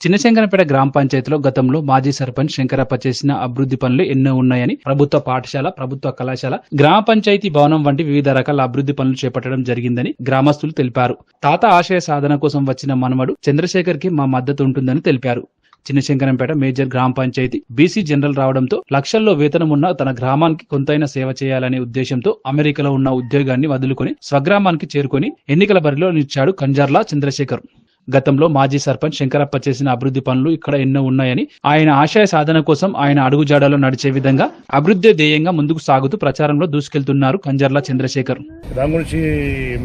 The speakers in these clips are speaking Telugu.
చిన్నశంకరపేట గ్రామ పంచాయతీలో గతంలో మాజీ సర్పంచ్ శంకరప్ప చేసిన అభివృద్ధి పనులు ఎన్నో ఉన్నాయని ప్రభుత్వ పాఠశాల ప్రభుత్వ కళాశాల గ్రామ పంచాయతీ భవనం వంటి వివిధ రకాల అభివృద్ధి పనులు చేపట్టడం జరిగిందని గ్రామస్తులు తెలిపారు. తాత ఆశయ సాధన కోసం వచ్చిన మనవడు చంద్రశేఖర్కి మా మద్దతు ఉంటుందని తెలిపారు. చిన్నశంకరంపేట మేజర్ గ్రామ పంచాయతీ బీసీ జనరల్ రావడంతో లక్షల్లో వేతనం ఉన్న తన గ్రామానికి కొంతైనా సేవ చేయాలనే ఉద్దేశంతో అమెరికాలో ఉన్న ఉద్యోగాన్ని వదులుకొని స్వగ్రామానికి చేరుకొని ఎన్నికల బరిలో నిలిచాడు కంజర్లా చంద్రశేఖర్. గతంలో మాజీ సర్పంచ్ శంకరప్ప చేసిన అభివృద్ధి పనులు ఇక్కడ ఎన్నో ఉన్నాయని ఆయన ఆశయ సాధన కోసం ఆయన అడుగుజాడలో నడిచే విధంగా అభివృద్ధి ధ్యేయంగా ముందుకు సాగుతూ ప్రచారంలో దూసుకెళ్తున్నారు కంజర్ల చంద్రశేఖర్. దాని గురించి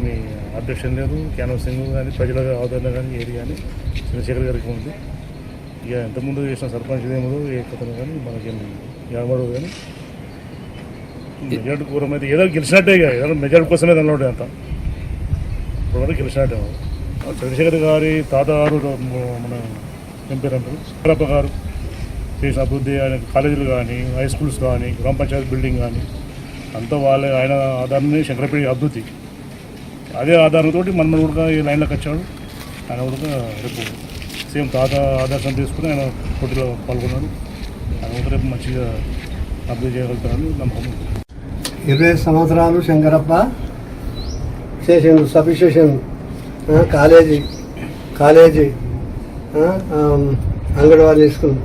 మీ అబ్జెక్షన్ లేదు క్యాన్వసింగ్ కానీ ప్రజల ఆదరణ కానీ ఏది కానీ చంద్రశేఖర్ గారికి ఉంది. ఇక ఎంతకుముందు చేసిన సర్పంచ్ ఏమో ఏ కథను కానీ మనకేం ఏమడదు కానీ మెజార్టీ కూరం అయితే ఏదో గెలిచినట్టే ఏదో మెజార్టీ కోసమే దానిలో అంత. ఇప్పుడు వరకు గెలిచినట్టే చంద్రశేఖర్ గారి తాత గారు మన ఏం అంటారు? చంద్రప్ప గారు చేసిన అభివృద్ధి ఆయన కాలేజీలు కానీ హై స్కూల్స్ కానీ గ్రామ పంచాయతీ బిల్డింగ్ కానీ అంతా వాళ్ళ ఆయన ఆధారమే శంకరపేట అభివృద్ధి. అదే ఆధారంతో మన కూడా ఈ లైన్లోకి వచ్చాడు. ఆయన కూడా రేపు సేమ్ తాత ఆదర్శం తీసుకుని ఆయన పోటీలో పాల్గొన్నాడు. ఆయన కూడా రేపు మంచిగా అభివృద్ధి చేయగలుగుతారని నమ్మకం ఇరవై సంవత్సరాలు శంకరప్ప చేసిండు substation college college anganwadi school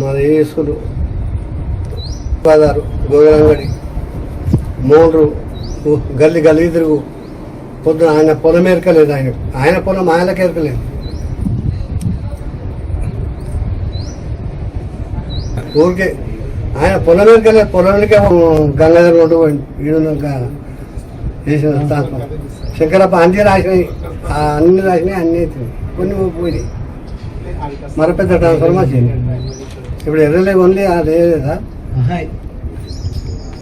మరి ఏ స్కూల్? బజారు గోగలంగడి మోండ్రు ఉ, గల్లీ గల్లీ తిరుగు. పొద్దున ఆయన పొలం ఎరకలేదు ఆయన ఆయన పొలం ఆయనకి ఎరకలేదు ఊరికే ఆయన పొలం ఎరకలేదు పొలంకే గంగాధర రోడ్డు పోయింది ఈడున్నాక చేసిన ట్రాన్స్ఫర్ శంకరప్ప అన్ని రాసినాయి ఆ అన్ని రాసినాయి అన్ని అవుతుంది కొన్ని పోయినాయి మరి పెద్ద ట్రాన్స్ఫర్ వచ్చింది ఇప్పుడు ఎర్రలే ఉంది అదే లేదా